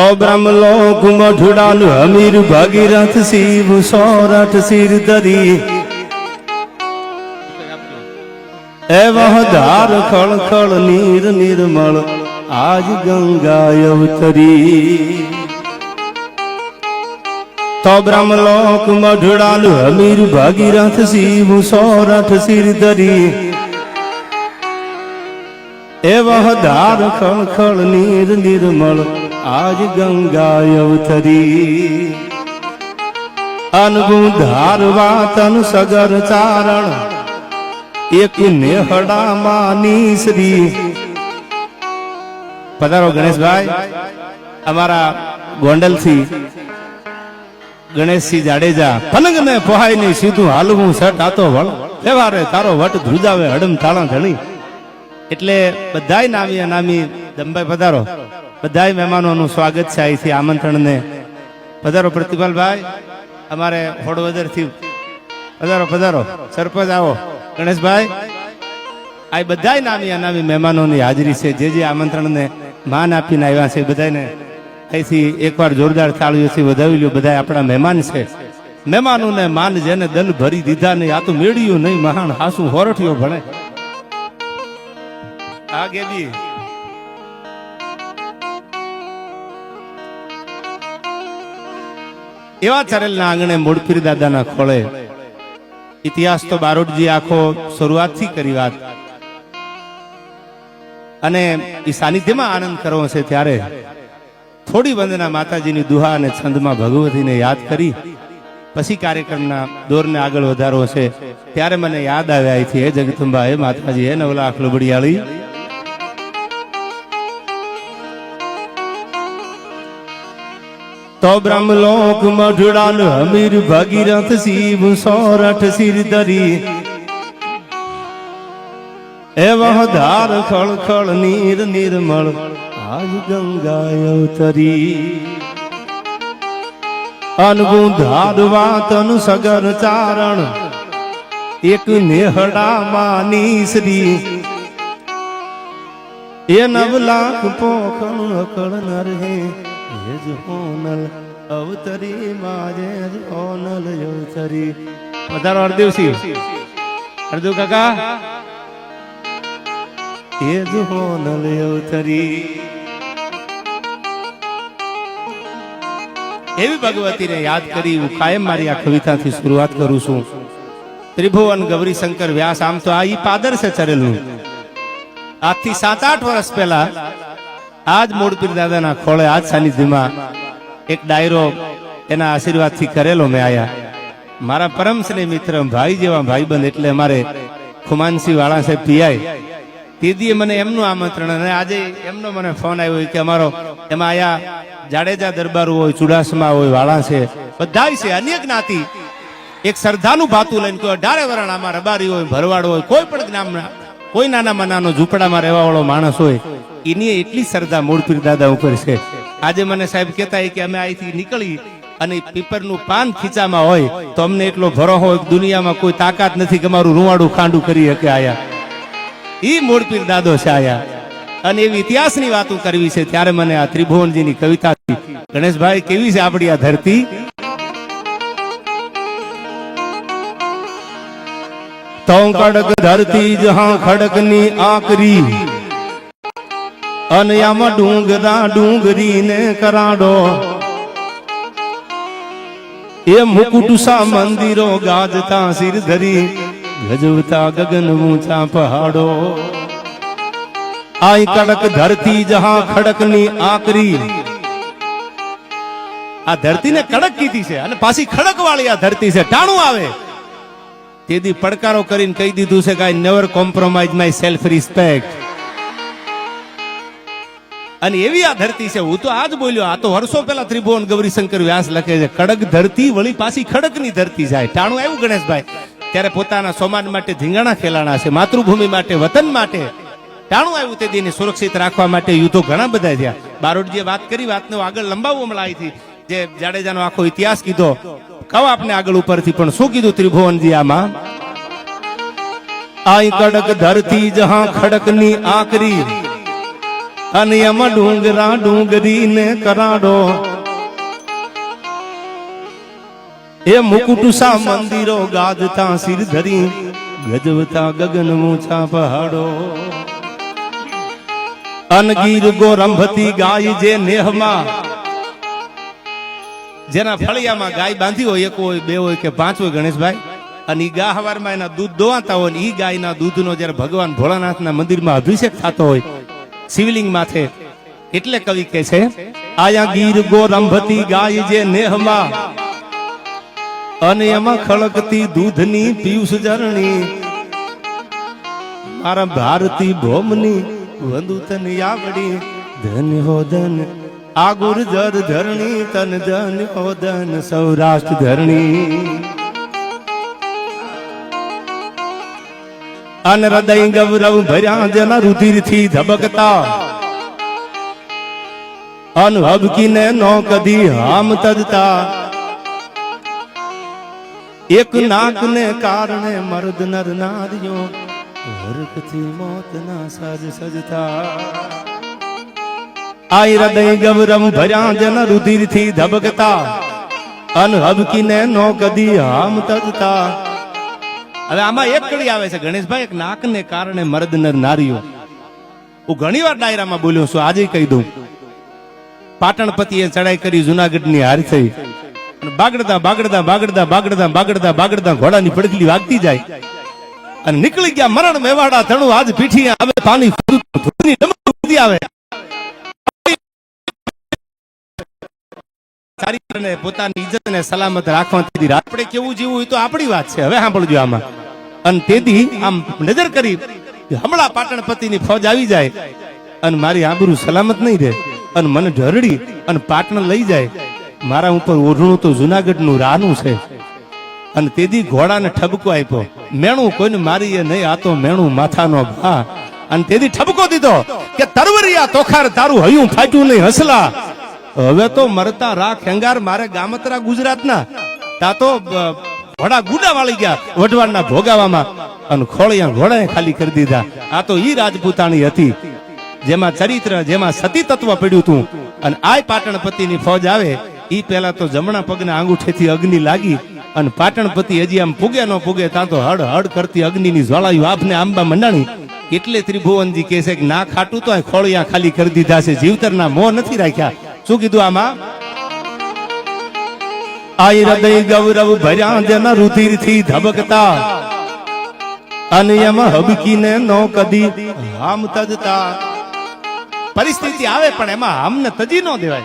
તો બ્રહ્મલોક મઢુડાલ અમીર ભાગીરથ શિવ સોરઠ શિર દરી એવહ ધાર ખળ ખળ નીર નિર્મળ, આજ ગંગા અવતરી તો બ્રહ્મલોક મઢુડાલ અમીર ભાગીરથ શિવ સોરઠ શિર ધરી. એવહ ધાર ખળ ખળ નીર નિર્મળ આજ ગંગા અવતરી અનગુ ધારવા તન સગર ચારણ, એક નેહડા માની શ્રી પધારો ગણેશભાઈ, અમારા ગોંડલથી ગણેશસિંહ જાડેજા પલંગ ને પોહાય નહીં સીધું હાલવું સટ આતો વળ. વ્યવહારે તારો વટ ધ્રુજાવે હડમ તાળા ધણી. એટલે બધાય નામી અનામી દંભાઈ પધારો. બધાય મહેમાનોનું સ્વાગત છે અહીંથી આમંત્રણને. પધારો પ્રતિભાલભાઈ, અમારે હોડવદરથી. પધારો પધારો. સરપંચ આવો. ગણેશભાઈ, આ બધાય નામી અનામી મહેમાનોની હાજરી છે. જે જે આમંત્રણને માન આપીને આવ્યા છે બધાને અહીંથી એકવાર જોરદાર તાળીઓથી વધાવી લ્યો. બધા આપણા મહેમાન છે. મહેમાનોને માન જેને દલ ભરી દીધા નહીં. આ તો મેળ્યું નહીં, મહાન હાસુ હોરઠિયો ભણે. ગેબી એવા ચરેલના આંગણે મૂળપીર દાદાના ખોળે. ઇતિહાસ તો બારોટજી આખો શરૂઆતથી કરી વાત. અને એ સાનિધ્યમાં આનંદ કરવો છે ત્યારે થોડી વંદના માતાજીની દુહા અને છંદમાં ભગવતીને યાદ કરી, પછી કાર્યક્રમના દોરને આગળ વધારવો છે. ત્યારે મને યાદ આવ્યા અહીંથી, હે જગદંબા, હે માતાજી, હે નવલા આખલુબડિયાળી તો બ્રહ્મલોક મઢડાલ હમીર ભગીરથ શિવ સોરઠ શિર ધરી. એવહ ધાર ખળ ખળ નીર નિર્મળ આજ ગંગા અવતરી અનગુ ધારવા તન સગર ચારણ, એક નેહડા માની શ્રી. એ નવ લાખ પોખણ અકળ નર હે એ જ હોનલ, અવતરી માજે જ હોનલ અવતરી વધારો હરદેવસિંહ. હરદેવ કાકા. એ જ હોનલ અવતરી એવી ભગવતીને યાદ કરી હું કાયમ મારી આ કવિતાથી શરૂઆત કરું છું. ત્રિભુવન ગૌરી શંકર વ્યાસ, આમ તો આ ઈ પાદર છે ચરેલું. આજથી સાત આઠ વર્ષ પહેલા આજ મૂળપીર દાદાના ખોળે આજ સાનિધ્યમાં એક ડાયરો એના આશીર્વાદથી કરેલો મેં આયા. મારા પરમ સ્નેહ મિત્ર, ભાઈ જેવા ભાઈબંધ એટલે અમારે ખુમાનસિંહ વાળા સાહેબ પીઆઈ. તેદીએ મને એમનું આમંત્રણ અને આજે એમનો મને ફોન આવ્યો કે અમારો એમાં આયા જાડેજા દરબાર હોય, ચુડાસમા હોય, વાળા છે બધા છે અન્ય જ્ઞાતિ. એક શ્રદ્ધાનું ભાતું લઈને કોઈ અઢારે વરણ આમાં રબારી હોય, ભરવાડ હોય, કોઈ પણ જ્ઞાનના કોઈ નાનો ઝૂંપડામાં રહેવા વાળો માણસ હોય એની એટલી શ્રદ્ધા મૂળપીર દાદા ઉપર છે. આજે મને સાહેબ કહેતા કે અમે અહીંથી નીકળી અને પીપરનું પાન ખીચામાં હોય તો અમને એટલો ભરો હોય દુનિયામાં કોઈ તાકાત નથી કે મારું રૂવાડું ખાંડું કરી શકે આયા. એ મૂળપીર દાદો છે આયા. અને એવી ઇતિહાસની વાતો કરવી છે ત્યારે મને આ ત્રિભુવનજીની કવિતા ગણેશભાઈ, કેવી છે આપણી આ ધરતી? તો કડક ધરતી જહાં ખડકની આકરી. અને આમાં ડુંગરા ડુંગરીને કરાડો. એ મુકુટુસા મંદિરો ગાજતા સિર ધરી, ગજવતા ગગન ઊંચા પહાડો. આઈ કડક ધરતી જહાં ખડકની આકરી. આ ધરતીને કડક કીધી છે અને પાછી ખડક વાળી આ ધરતી છે. ટાણું આવે. તેથી પડકારો કરીને કહી દીધું છે કે never compromise my self respect અને એવી આ ધરતી છે, હું તો આજ બોલ્યો, આ તો વર્ષો પહેલા ત્રિભુવન ગૌરીશંકર વ્યાસ લખે છે, કડક ધરતી વળી પાછી ખડકની ધરતી જાય. ટાણું આવ્યું ગણેશભાઈ? ત્યારે પોતાના સોમાન માટે ધીંગાણા ખેલાણા છે, માતૃભૂમિ માટે, વતન માટે. ટાણું આવ્યું તે દીને સુરક્ષિત રાખવા માટે યુદ્ધો ઘણા બધા થયા. બારોટજીએ વાત કરી, વાતને આગળ લંબાવવા હમણાં અહીંથી જે જાડેજાનો આખો ઇતિહાસ કીધો કહો આપને આગળ ઉપરથી, પણ શું કીધું ત્રિભુવનજી આમાં? આઈ કડક ધરતી જહાં ખડકની આકરી અને એમાં ડુંગરા ડુંગરી ને કરાડો. એ મુકુટુસા મંદિરો ગાજતા સિર ધરી. ગજવતા ગગન ઊંચા પહાડો. અનગીર ગોરંભતી ગાય જે નેહમાં. જેના ફળિયામાં ગાય બાંધી હોય એક હોય બે હોય કે પાંચ હોય ગણેશભાઈ અને ઈ ગા હવારમાં એના દૂધ દોવાતા હોય ને ઈ ગાયના દૂધનો જ્યારે ભગવાન ભોળાનાથના મંદિરમાં અભિષેક થતો હોય શિવલિંગ માથે એટલે કવિ કે છે, આયા ગીર ગોરંભતી ગાય જે નેહમાં, અને એમાં ખળકતી દૂધની પિયુષ જરણી મારા ભારતી ભોમની વંદુ તન આવડી ધન હોદન આ ગુર્જર ધરણી, તન ધન હોદન સૌરાષ્ટ્ર ધરણી. અન હૃદય ગૌરવ ભર્યા જેના રુધિરથી ધબકતા. અન હબકીને નો કદી હામ તજતા. એક નાકને કારણે મર્દ નર નારીઓ હરકથી મોતના સજ સજતા. આઈ હૃદય ગૌરવ ભર્યા જન રુધિરથી ધબકતા. અન હબકીને નો કદી હામ તજતા. હવે આમાં એક કડી આવે છે, ગણેશભાઈ, એક નાકને કારણે મર્દ નર નારીઓ. હું ઘણી વાર ડાયરામાં બોલ્યો છું, આજે કહી દઉં. પાટણ પતિએ ચડાઈ કરી જુનાગઢની હાર થઈ. બાગડતા બાગડતા બાગડતા બાગડતા બાગડતા બાગડતા ઘોડાની પડખલી વાગતી જાય. અને નીકળી ગયા મરણ મેવાડા તણું આજ પીઠી આવે, પાણી ધૂળની ડમરું આવે. પોતાની ઇજ્જતને સલામત રાખવાથી આપણે કેવું જીવવું હોય તો આપણી વાત છે. હવે સાંભળજો આમાં. અને તેથી આમ નજર કરી હમણાં પાટણ પતિની ફોજ આવી જાય અને મારી આબરૂ સલામત નહીં રહે અને મને ઢરડી અને પાટણ લઈ જાય. મારા ઉપર ઓઢણું તો જુનાગઢનું રાનું છે. અને તેથી ઘોડાને ઠબકો આપ્યો. મેણું કોઈને મારી નહીં, આ તો મેણું માથાનો ભા અને તેથી ઠબકો દીધો કે તરવરિયા તોખાર તારું હયું ફાટ્યું નહીં, હસલા. હવે તો મરતા રાખ, હેંગાર મારે ગામતરા ગુજરાતના. તા તો ઘોડા ગુડા વાળી ગયા વઢવાડના ભોગાવામાં અને ખોળિયા ઘોડાએ ખાલી કરી દીધા. આ તો ઈ રાજપૂતાણી હતી, જેમાં ચરિત્ર, જેમાં સતી તત્વ પડ્યું હતું. અને આય પાટણપતિની ફોજ આવે, ઈ પેલા તો જમણા પગના આંગૂઠેથી અગ્નિ લાગી અને પાટણપતિ હજી આમ પૂગે ન પૂગે ત્યાં તો હડ હડ કરતી અગ્નિની જ્વાળાયું આપને આંબા મંડાણી. એટલે ત્રિભુવનજી કહે છે કે ના ખાટું તો ખોળિયા ખાલી કરી દીધા છે, જીવતરના મોં નથી રાખ્યા. શું કીધું આમાં? આઈ હૃદય ગૌરવ ભર્યા જેના રુધિરથી ધબકતા. અને એમાં હબકીને નો કદી હામ તજતા. પરિસ્થિતિ આવે પણ એમાં હામને તજી ન દેવાય.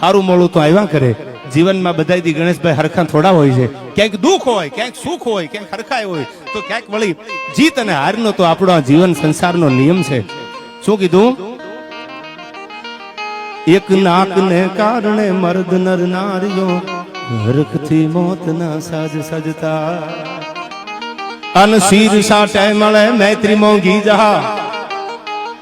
સારું મોળું તો આવ્યા કરે. જીવનમાં બધાયથી ગણેશભાઈ હરખા થોડા હોય છે. ક્યાંક દુઃખ હોય, ક્યાંક સુખ હોય, ક્યાંક હરખાય હોય, તો ક્યાંક વળી જીત અને હારનો તો આપણો આ જીવન સંસારનો નિયમ છે. શું કીધું? એક નાક ને કારણે મર્દ નર નારીઓ હરખથી મોતના સાજ સજતા. અન શીરસા મળે મૈત્રી મોંઘી જહા.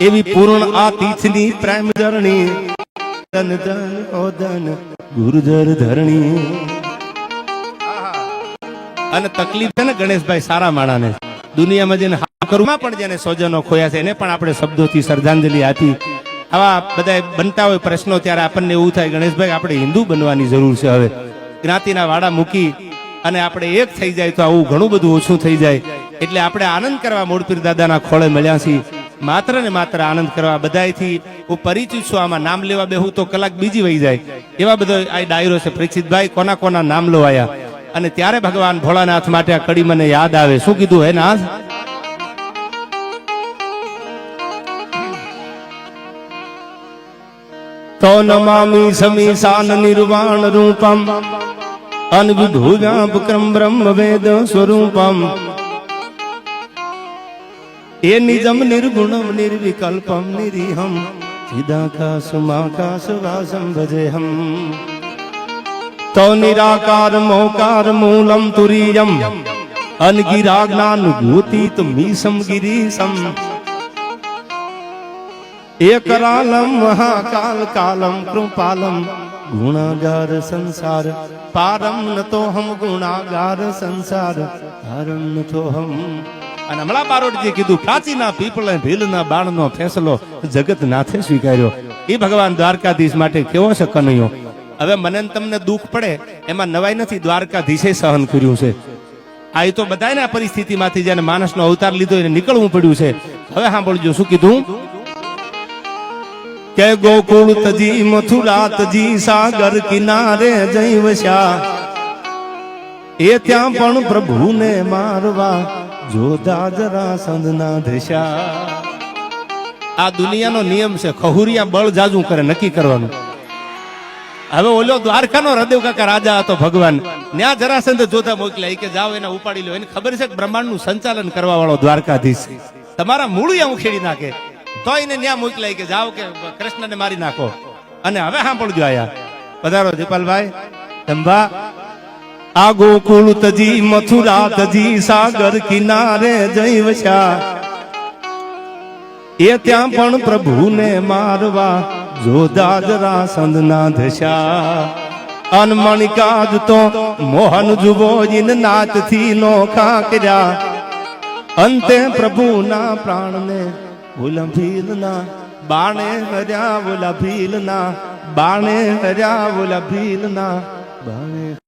એવી પૂર્ણ આ તીથની પ્રેમ જરણી. ધન ધન, ઓ ધન, ગુરુજર ધરણી. અને તકલીફ છે ને ગણેશભાઈ સારા માણાને. દુનિયામાં જેને કરુમાં પણ જેને સ્વજનો ખોયા છે, એને પણ આપણે શબ્દોથી શ્રદ્ધાંજલિ આપી. આવા બધા બનતા હોય પ્રશ્નો ત્યારે આપણને એવું થાય, ગણેશભાઈ, આપણે હિન્દુ બનવાની જરૂર છે હવે. જ્ઞાતિના વાડા મૂકી અને આપણે એક થઈ જાય તો આવું ઘણું બધું ઓછું થઈ જાય. એટલે આપણે આનંદ કરવા મોડપીર દાદાના ખોળે મળ્યા છીએ. માત્ર ને માત્ર આનંદ કરવા બધાથી હું પરિચિત છું. આમાં નામ લેવા બેહું તો કલાક બીજી વહી જાય. એવા બધો આ ડાયરો છે. પ્રેક્ષિતભાઈ કોના કોના નામ લવાયા? અને ત્યારે ભગવાન ભોળાનાથ માટે આ કડી મને યાદ આવે. શું કીધું હે નાથ? તો નમામી સમી સાન નિર્વાણ રૂપમ અનવિભૂવ્યાપક્રમ બ્રહ્મ વેદ સ્વરૂપમ એ નિજમ નિર્ગુણમ નિર્વિકલ્પમ નિરીહમ ચિદાકાશમાકાશ વાસમ ભજેહમ તો નિરાકાર મોકાર મૂલમ તુરીયમ અનગિરાજ્ઞાનુભૂતિત મીસમ ગિરીશમ એકરાલમ મહાકાલ કાલમ કૃપાલમ ગુણાગાર સંસાર, પારમ નતો હમ ગુણાગાર સંસાર પારમ નતો હમ. અને હમણાં બારોટજી કીધું, પ્રાચીના પીપળે ભીલના બાણનો ફેસલો જગત નાથે સ્વીકાર્યો. એ ભગવાન દ્વારકાધીશ માટે કેવો છે કનૈયો? હવે મને તમને દુઃખ પડે, એમાં નવાઈ નથી, દ્વારકાધીશે સહન કર્યું છે. આ એ તો બધાને આ પરિસ્થિતિમાંથી જેને માણસનો અવતાર લીધો એને નીકળવું પડ્યું છે. હવે સાંભળજો, શું કીધું? કે ગોકુળ તજી મથુરા તજી સાગર કિનારે જઈ વસ્યા. એ ત્યાં પણ પ્રભુને મારવા જોધા જરા સંધના ધશા આ દુનિયાનો નિયમ છે, ખહુરિયા બળ જાજુ કરે, નક્કી કરવાનું. હવે ઓલો દ્વારકાનો હૃદય કાકા રાજા હતો ભગવાન. ન્યા જરાસંધ જોતા મોકલ્યા કે જાઓ એને ઉપાડી લો. એને ખબર છે કે બ્રહ્માંડનું સંચાલન કરવા વાળો દ્વારકાધીશ. તમારા મૂળ ઉખેડી નાખે. તો એને ન્યા મોકલાય કે જાઓ કે કૃષ્ણને મારી નાખો. અને હવે સાંભળજો આયા. પધારો દીપાલભાઈ. અંબા આ ગોકુળ તજી, મથુરા તજી, સાગર કિનારે જઈ વસ્યા એ ત્યાં પણ પ્રભુને મારવા જોધા જરા સંદના ધશા. અનમણિકાજ તો મોહન જુબો જીન નાચથી નોખા કર્યા. અંતે પ્રભુના પ્રાણને બોલા ભીલના બાણે હર્યા બોલા ભીલના બાણે હર્યા બોલા ભીલના